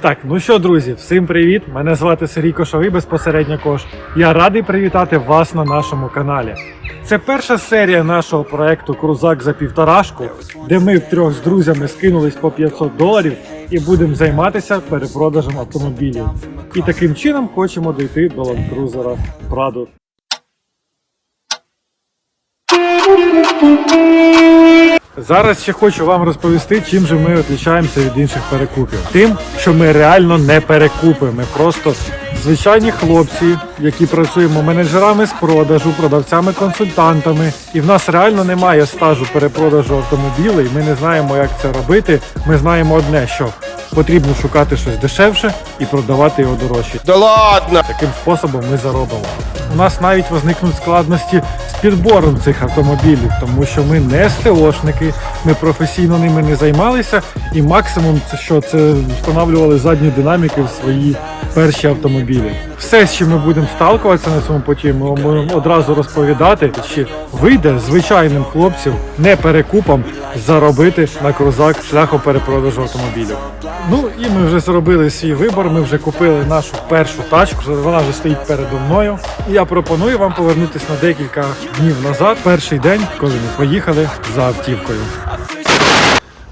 Так, ну що, друзі, всім привіт! Мене звати Сергій Кошовий, безпосередньо Кош. Я радий привітати вас на нашому каналі. Це перша серія нашого проекту Крузак за півторашку, де ми втрьох з друзями скинулись по 500 доларів і будемо займатися перепродажем автомобілів. І таким чином хочемо дійти до Cruiser Prado. Зараз ще хочу вам розповісти, чим же ми відрізняємося від інших перекупів. Тим, що ми реально не перекупи. Ми просто звичайні хлопці, які працюємо менеджерами з продажу, продавцями-консультантами. І в нас реально немає стажу перепродажу автомобілів. Ми не знаємо, як це робити. Ми знаємо одне, що потрібно шукати щось дешевше і продавати його дорожче. Да ладно! Таким способом ми заробимо. У нас навіть возникнуть складності з підбором цих автомобілів, тому що ми не СТОшники, ми професійно ними не займалися, і максимум це що це встановлювали задні динаміки в свої перші автомобілі. Все, з чим ми будемо сталкуватися на цьому поті, ми будемо одразу розповідати, чи вийде звичайним хлопцям не перекупам заробити на крузак шляхом перепродажу автомобілів. Ну і ми вже зробили свій вибор. Ми вже купили нашу першу тачку. Вона вже стоїть передо мною. І я пропоную вам повернутися на декілька днів назад, перший день, коли ми поїхали за автівкою.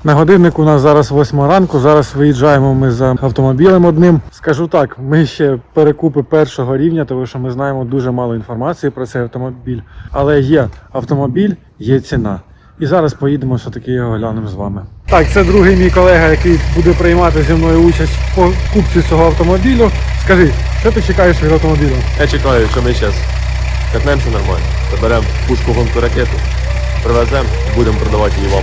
На годиннику у нас зараз 8 ранку. Зараз виїжджаємо ми за автомобілем одним. Скажу так, ми ще перекупи першого рівня, тому що ми знаємо дуже мало інформації про цей автомобіль. Але є автомобіль, є ціна. І зараз поїдемо все-таки його глянемо з вами. Так, це другий мій колега, який буде приймати зі мною участь в покупці цього автомобілю. Скажи, що ти чекаєш від автомобіля? Я чекаю, що ми зараз катнемося нормально, заберемо пушку гонку ракету, привеземо, будемо продавати її вам.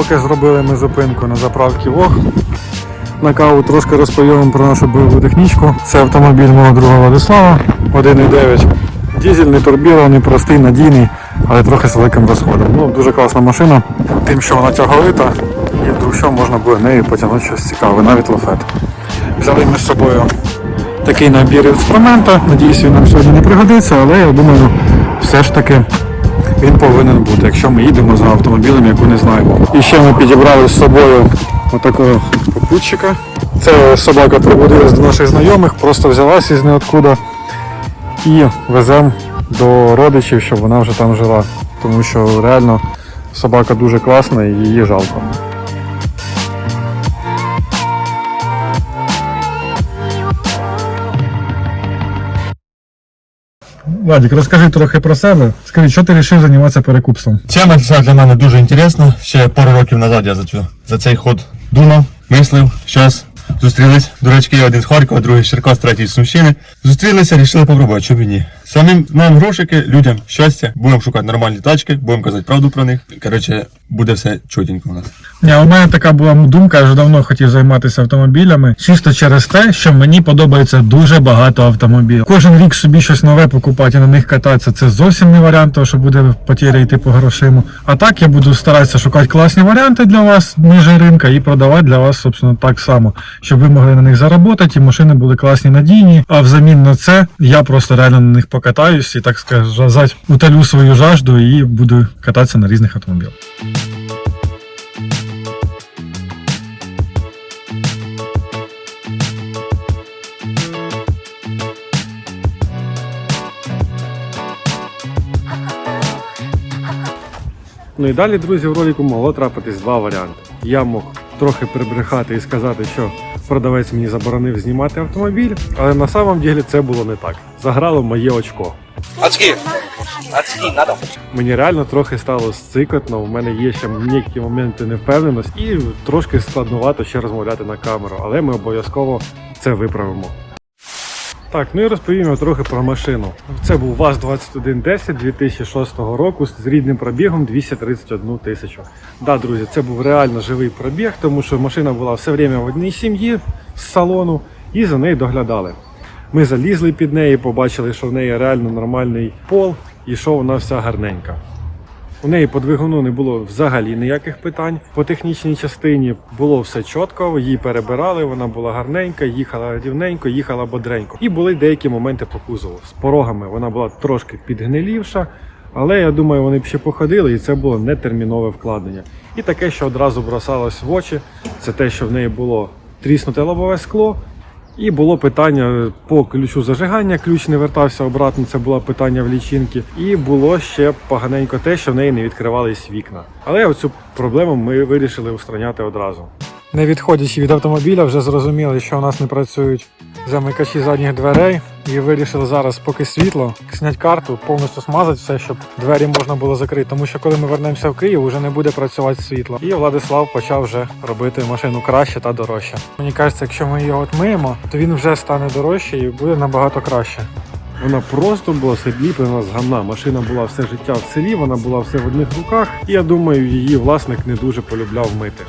Поки зробили ми зупинку на заправці ВОГ. На каву трошки розповім про нашу бойову технічку. Це автомобіль мого друга Владислава 1.9. Дізельний, турбірований, простий, надійний, але трохи з великим розходом. Ну, дуже класна машина, тим, що вона тяговита, і вдруг що можна буде нею потягнути щось цікаве, навіть лафет. Взяли ми з собою такий набір інструмента. Надіюсь, він нам сьогодні не пригодиться, але я думаю, все ж таки він повинен бути, якщо ми їдемо за автомобілем, яку не знаємо. І ще ми підібрали з собою отакого попутчика. Це собака прибудилась до наших знайомих, просто взялась із ниоткуда і веземо до родичів, щоб вона вже там жила. Тому що реально собака дуже класна і її жалко. Владик, розкажи трохи про себе. Скажи, що ти вирішив займатися перекупством? Тема ця для мене дуже інтересна. Ще пару років назад я за, цю, за цей ход думав, мислив. Зараз зустрілись. Дурачки, один з Харкова, другий з Черкас, третій з Сумщини. Зустрілися, рішили попробувати, б ні. Самим нам грошики, людям щастя, будемо шукати нормальні тачки, будемо казати правду про них. Коротше, буде все чотенько у нас. Ні, у мене така була думка, я вже давно хотів займатися автомобілями, чисто через те, що мені подобається дуже багато автомобілів. Кожен рік собі щось нове покупати і на них кататися. Це зовсім не варіант, того, що буде потеря йти по грошима. А так я буду старатися шукати класні варіанти для вас ниже ринка і продавати для вас, собственно, так само, щоб ви могли на них заробити, і машини були класні, надійні. А взамін на це я просто реально на них покатаюсь і так сказати, утолю свою жажду і буду кататися на різних автомобілях. Ну і далі, друзі, в ролику могло трапитись два варіанти. Я мог трохи прибрехати і сказати, що продавець мені заборонив знімати автомобіль, але на самом деле це було не так. Заграло моє очко. Очки! Очки, надо. Мені реально трохи стало сцикотно. У мене є ще ніякі моменти невпевненості і трошки складнувато ще розмовляти на камеру, але ми обов'язково це виправимо. Так, ну і розповімо трохи про машину. Це був ВАЗ-2110 2006 року з рідним пробігом 231 тисячу. Да, друзі, це був реально живий пробіг, тому що машина була все время в одній сім'ї з салону і за нею доглядали. Ми залізли під неї, побачили, що в неї реально нормальний пол і що вона вся гарненька. У неї по двигуну не було взагалі ніяких питань. По технічній частині було все чітко, її перебирали, вона була гарненька, їхала рівненько, їхала бодренько. І були деякі моменти по кузову. З порогами вона була трошки підгнилівша, але я думаю, вони б ще походили, і це було нетермінове вкладення. І таке, що одразу бросалось в очі, це те, що в неї було тріснуте лобове скло. І було питання по ключу зажигання, ключ не вертався обратно, це було питання в лічинки. І було ще поганенько те, що в неї не відкривались вікна. Але оцю проблему ми вирішили устраняти одразу. Не відходячи від автомобіля, вже зрозуміли, що у нас не працюють замикачі задніх дверей. І вирішили зараз, поки світло, зняти карту, повністю смазати все, щоб двері можна було закрити. Тому що коли ми вернемося в Київ, вже не буде працювати світло. І Владислав почав вже робити машину краще та дорожче. Мені кажеться, якщо ми його отмиємо, то він вже стане дорожче і буде набагато краще. Вона просто була сліплена з гамна. Машина була все життя в селі, вона була все в одних руках. І я думаю, її власник не дуже полюбляв мити.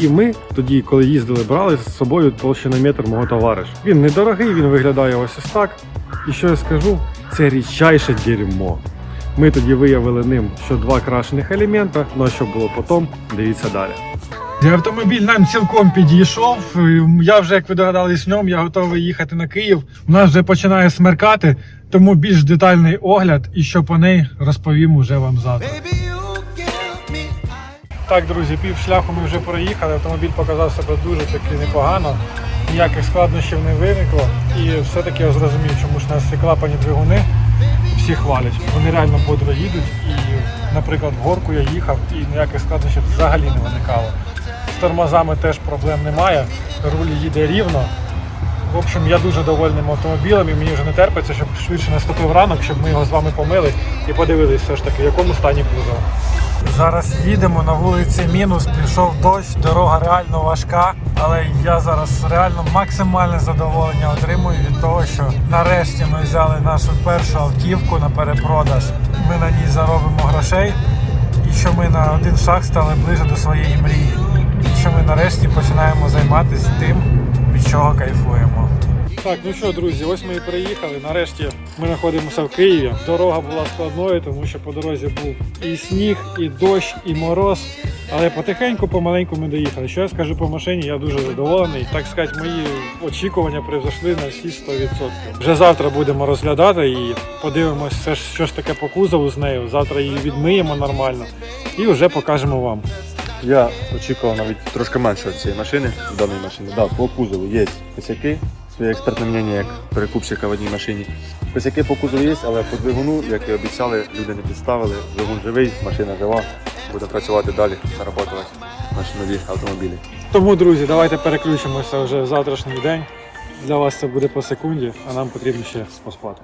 І ми тоді, коли їздили, брали з собою толщинометр мого товариша. Він недорогий, він виглядає ось ось так. І що я скажу, це рідчайше дерьмо. Ми тоді виявили ним, що два крашених елемента, ну а що було потім, дивіться далі. Автомобіль нам цілком підійшов. Я вже, як ви догадались, в ньому, я готовий їхати на Київ. У нас вже починає смеркати, тому більш детальний огляд і що по неї розповім уже вам завтра. Так, друзі, пів шляху ми вже проїхали. Автомобіль показав себе дуже таки непогано. Ніяких складнощів не виникло. І все-таки я зрозумів, чому ж у нас ці клапані двигуни всі хвалять. Вони реально бодро їдуть. І, наприклад, в горку я їхав і ніяких складнощів взагалі не виникало. З тормозами теж проблем немає. Руль їде рівно. В общем, я дуже довольним автомобілем і мені вже не терпиться, щоб швидше наступив ранок, щоб ми його з вами помили і подивилися все ж таки, в якому стані кузов. Зараз їдемо на вулиці мінус, пішов дощ, дорога реально важка, але я зараз реально максимальне задоволення отримую від того, що нарешті ми взяли нашу першу автівку на перепродаж. Ми на ній заробимо грошей, і що ми на один шаг стали ближе до своєї мрії. І що ми нарешті починаємо займатися тим, від чого кайфуємо. Так, ну що, друзі, ось ми і приїхали. Нарешті ми знаходимося в Києві. Дорога була складною, тому що по дорозі був і сніг, і дощ, і мороз. Але потихеньку, помаленьку ми доїхали. Що я скажу по машині, я дуже задоволений. Так сказати, мої очікування превзошли на всі 100%. Вже завтра будемо розглядати її, подивимося, що ж таке по кузову з нею. Завтра її відмиємо нормально і вже покажемо вам. Я очікував навіть трошки менше цієї машини, даної машини. Да, по кузову є косяки, своє експертне мнення як перекупщика в одній машині. Косяки по кузову є, але по двигуну, як і обіцяли, люди не підставили. Двигун живий, машина жива. Будемо працювати далі, нароботувати наші нові автомобілі. Тому, друзі, давайте переключимося вже в завтрашній день. Для вас це буде по секунді, а нам потрібно ще поспати.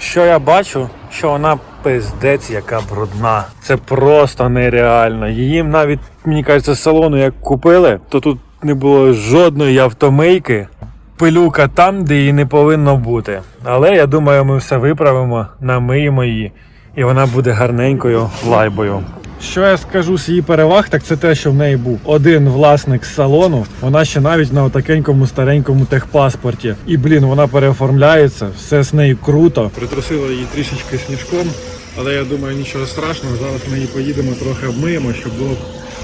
Що я бачу, що вона пиздець яка брудна. Це просто нереально. Її навіть, мені кажеться, з салону як купили, то тут не було жодної автомийки. Пилюка там, де її не повинно бути. Але я думаю, ми все виправимо, намиємо її, і вона буде гарненькою лайбою. Що я скажу з її переваг, так це те, що в неї був один власник з салону. Вона ще навіть на отакенькому старенькому техпаспорті. І блін, вона переоформляється, все з нею круто. Притрусила її трішечки сніжком, але я думаю, нічого страшного. Зараз ми її поїдемо трохи обмиємо, щоб було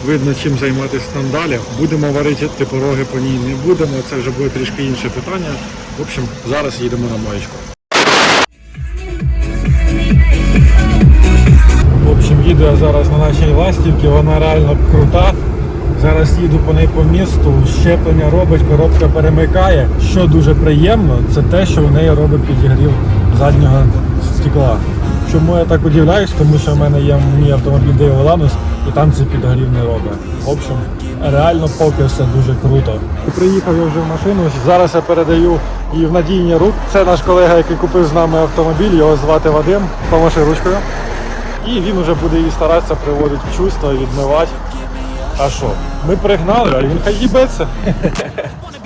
видно, чим займатися там далі. Будемо варити пороги по ній не будемо. Це вже буде трішки інше питання. В общем, зараз їдемо на маєчку. В общем, їду я зараз на нашій ластівці, вона реально крута. Зараз їду по неї по місту, щеплення робить, коробка перемикає. Що дуже приємно, це те, що в неї робить підігрів заднього стекла. Чому я так удивляюсь? Тому що в мене є мій автомобіль Ланус і там це підгорів не робить. В общем, реально поки все дуже круто. Приїхав я вже в машину. Зараз я передаю її в надійні рук. Це наш колега, який купив з нами автомобіль. Його звати Вадим. Помаши ручкою. І він вже буде її старатися приводити в чувство, відмивати. А що? Ми пригнали, а він хай їбеться.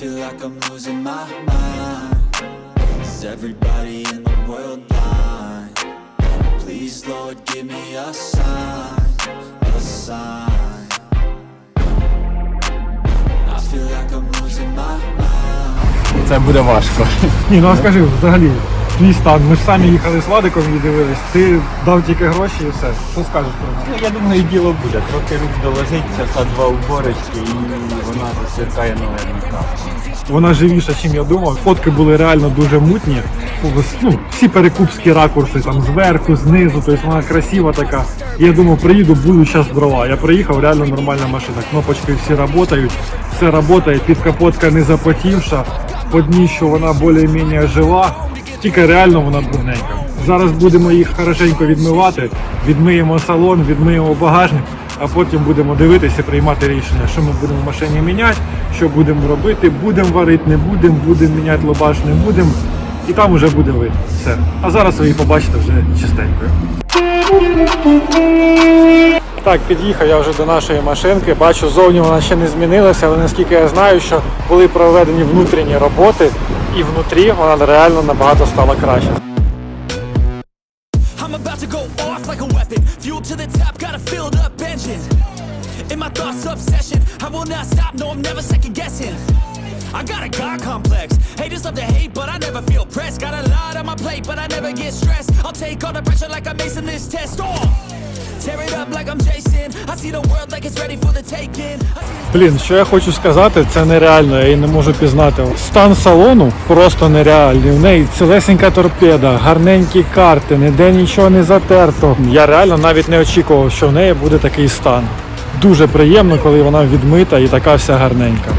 I feel like I'm losing my mind. Is everybody in the world blind? Please, Lord, give me a sign, a sign. I feel like I'm losing my mind. Це буде важко. Ні, ну а скажи, взагалі, твій стан. Ми ж самі їхали з Владиком і дивились. Ти дав тільки гроші і все. Що скажеш про це? Ну, я думаю, діло буде. Трохи рук доложить, часа два уборочки і вона засвіркає нове Вона живіша, ніж я думав. Фотки були реально дуже мутні. Ну, всі перекупські ракурси там зверху, знизу, тобто вона красива така. І я думав, приїду, буду зараз дрова. Я приїхав, реально нормальна машина. Кнопочки всі працюють, все працює, підкапотка не запотівша, по дніщу вона більш-менш жива, тільки реально вона брудненька. Зараз будемо їх хорошенько відмивати, відмиємо салон, відмиємо багажник, а потім будемо дивитися приймати рішення, що ми будемо в машині міняти, що будемо робити, будемо варити, не будемо, будемо міняти лобаш, не будемо. І там вже буде видно. Все. А зараз ви її побачите вже чистенькою. Так, під'їхав я вже до нашої машинки. Бачу, зовні вона ще не змінилася, але наскільки я знаю, що були проведені внутрішні роботи, і внутрі вона реально набагато стала краще. I got a God complex. Haters love to hate, but I never feel pressed. Got a lot on my plate, but I never get stressed. I'll take all the pressure like I'm acing this test. Oh, Блін, що я хочу сказати, це нереально, я її не можу пізнати. Стан салону просто нереальний. В неї цілесенька торпеда, гарненькі карти, ніде нічого не затерто. Я реально навіть не очікував, що в неї буде такий стан. Дуже приємно, коли вона відмита і така вся гарненька.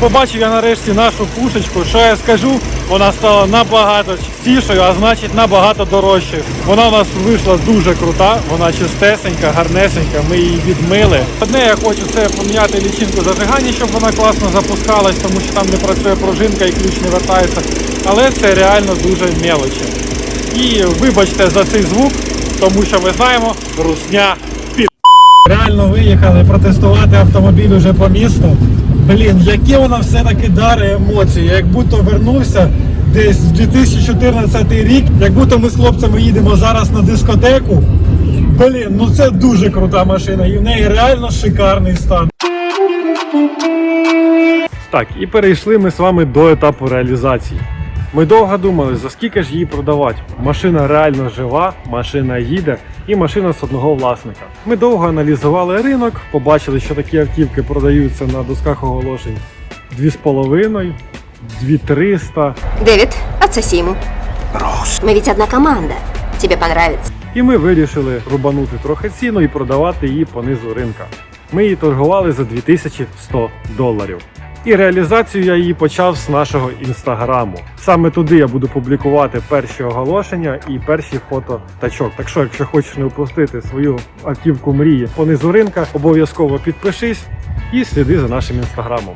Побачив я нарешті нашу пушечку. Що я скажу, вона стала набагато чистішою, а значить набагато дорожчою. Вона у нас вийшла дуже крута, вона чистесенька, гарнесенька. Ми її відмили. Одне я хочу це поміняти лічинку зажигання, щоб вона класно запускалась, тому що там не працює пружинка і ключ не вертається. Але це реально дуже мелочі. І вибачте за цей звук, тому що ми знаємо, русня під. Виїхали протестувати автомобіль уже по місту. Блін, яке воно все-таки дарить емоції. Як будто вернувся десь в 2014 рік, як будто ми з хлопцями їдемо зараз на дискотеку. Блін, ну це дуже крута машина, і в неї реально шикарний стан. Так, і перейшли ми з вами до етапу реалізації. Ми довго думали, за скільки ж її продавати. Машина реально жива, машина їде і машина з одного власника. Ми довго аналізували ринок, побачили, що такі автівки продаються на досках оголошень 2,5, 2300. Дэвид, отсоси ему. Мы ведь одна команда. Тебе понравится. І ми вирішили рубанути трохи ціну і продавати її по низу ринка. Ми її торгували за 2100 доларів. І реалізацію я її почав з нашого інстаграму. Саме туди я буду публікувати перші оголошення і перші фото тачок. Так що, якщо хочеш не упустити свою автівку мрії по низу ринка, обов'язково підпишись і сліди за нашим інстаграмом.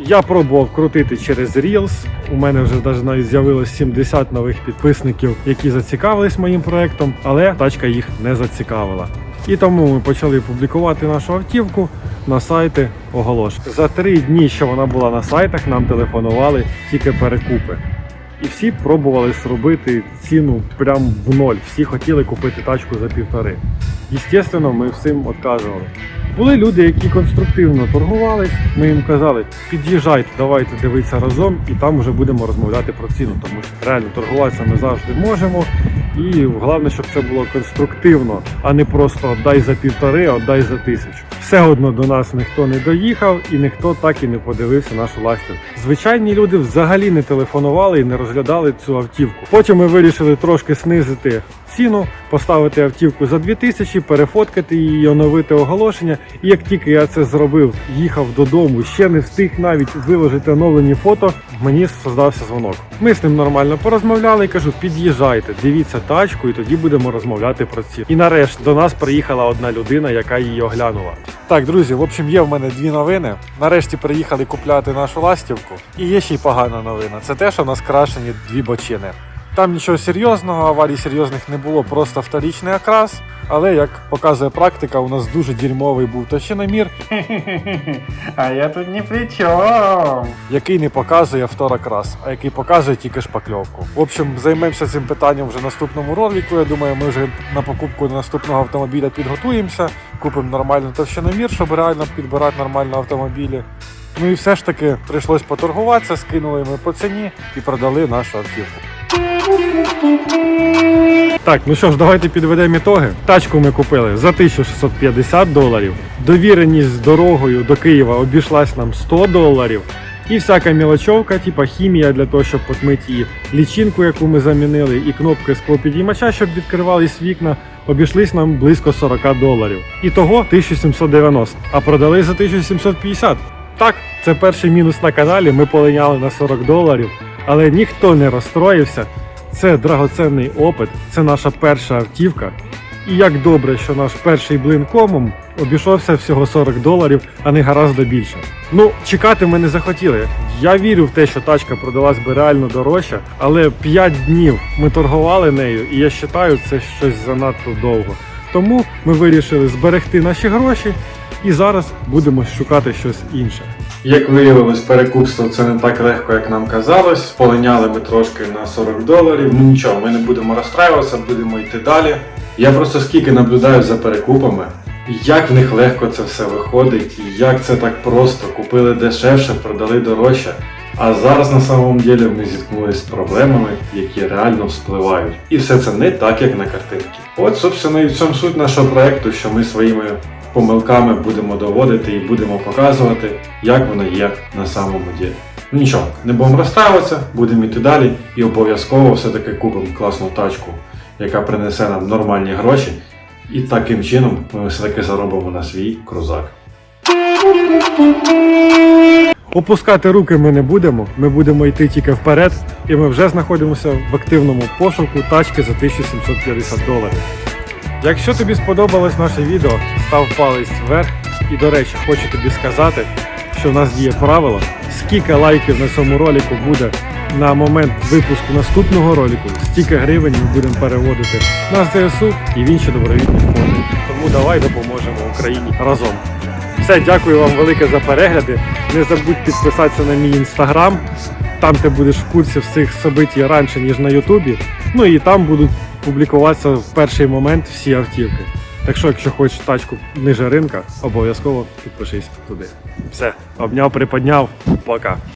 Я пробував крутити через Reels. У мене вже навіть навіть з'явилось 70 нових підписників, які зацікавились моїм проектом, але тачка їх не зацікавила. І тому ми почали публікувати нашу автівку на сайти оголошень. За три дні, що вона була на сайтах, нам телефонували тільки перекупи. І всі пробували зробити ціну прям в ноль. Всі хотіли купити тачку за півтори. Єстественно, ми всім відказували. Були люди, які конструктивно торгувались. Ми їм казали, під'їжджайте, давайте дивитися разом, і там вже будемо розмовляти про ціну, тому що реально торгуватися ми завжди можемо. І головне, щоб це було конструктивно, а не просто отдай за півтори, отдай за тисячу. Все одно до нас ніхто не доїхав і ніхто так і не подивився нашу ластівку. Звичайні люди взагалі не телефонували і не розглядали цю автівку. Потім ми вирішили трошки знизити ціну, поставити автівку за 2000, перефоткати її, оновити оголошення. І як тільки я це зробив, їхав додому, ще не встиг навіть виложити оновлені фото. Мені создався дзвонок. Ми з ним нормально порозмовляли і кажу: під'їжджайте, дивіться тачку, і тоді будемо розмовляти про ціну. І нарешті до нас приїхала одна людина, яка її оглянула. Так, друзі, в общем, є в мене дві новини. Нарешті приїхали купляти нашу ластівку. І є ще й погана новина. Це те, що в нас крашені дві бочини. Там нічого серйозного, аварій серйозних не було, просто вторічний окрас. Але як показує практика, у нас дуже дерьмовий був товщиномір, А я тут ні при чому. який не показує второкрас, а який показує тільки шпакльовку. В общем, займемося цим питанням вже в наступному ролику. Я думаю, ми вже на покупку наступного автомобіля підготуємося, купимо нормальний товщиномір, щоб реально підбирати нормально автомобілі. Ну і все ж таки прийшлось поторгуватися, скинули ми по ціні і продали нашу автівку. Так, ну що ж, давайте підведемо ітоги. Тачку ми купили за 1650 доларів. Довіреність з дорогою до Києва обійшлась нам 100 доларів. І всяка мілочовка, типа хімія для того, щоб потмити її, лічинку, яку ми замінили, і кнопки склопідіймача, щоб відкривались вікна, обійшлись нам близько 40 доларів. І того 1790, а продали за 1750. Так, це перший мінус на каналі. Ми полиняли на 40 доларів, але ніхто не розстроївся. Це драгоценний опит, це наша перша автівка. І як добре, що наш перший блин комом обійшовся всього 40 доларів, а не гораздо більше. Ну, чекати ми не захотіли. Я вірю в те, що тачка продалась би реально дорожче, але 5 днів ми торгували нею, і я вважаю, це щось занадто довго. Тому ми вирішили зберегти наші гроші і зараз будемо шукати щось інше. Як виявилось, перекупство це не так легко, як нам казалось. Полиняли ми трошки на 40 доларів. Ну нічого, ми не будемо розстраюватися, будемо йти далі. Я просто скільки наблюдаю за перекупами, як в них легко це все виходить, як це так просто. Купили дешевше, продали дорожче. А зараз на самом деле ми зіткнулися з проблемами, які реально вспливають. І все це не так, як на картинці. От, собственно, і в цьому суть нашого проекту, що ми своїми помилками будемо доводити і будемо показувати, як воно є на самому ділі. Ну нічого, не будемо розстраюватися, будемо йти далі і обов'язково все-таки купимо класну тачку, яка принесе нам нормальні гроші. І таким чином ми все-таки заробимо на свій крузак. Опускати руки ми не будемо, ми будемо йти тільки вперед, і ми вже знаходимося в активному пошуку тачки за 1750 доларів. Якщо тобі сподобалось наше відео, став палець вверх. І до речі, хочу тобі сказати, що в нас діє правило, скільки лайків на цьому ролику буде на момент випуску наступного ролику, стільки гривень ми будемо переводити на ЗСУ і в інші добровільні фонди. Тому давай допоможемо Україні разом. Все, дякую вам велике за перегляди. Не забудь підписатися на мій інстаграм. Там ти будеш в курсі всіх событий раніше, ніж на Ютубі. Ну і там будуть публікуватися в перший момент всі автівки. Так що, якщо хочеш тачку ниже ринка, обов'язково підпишись туди. Все, обняв, приподняв. Пока.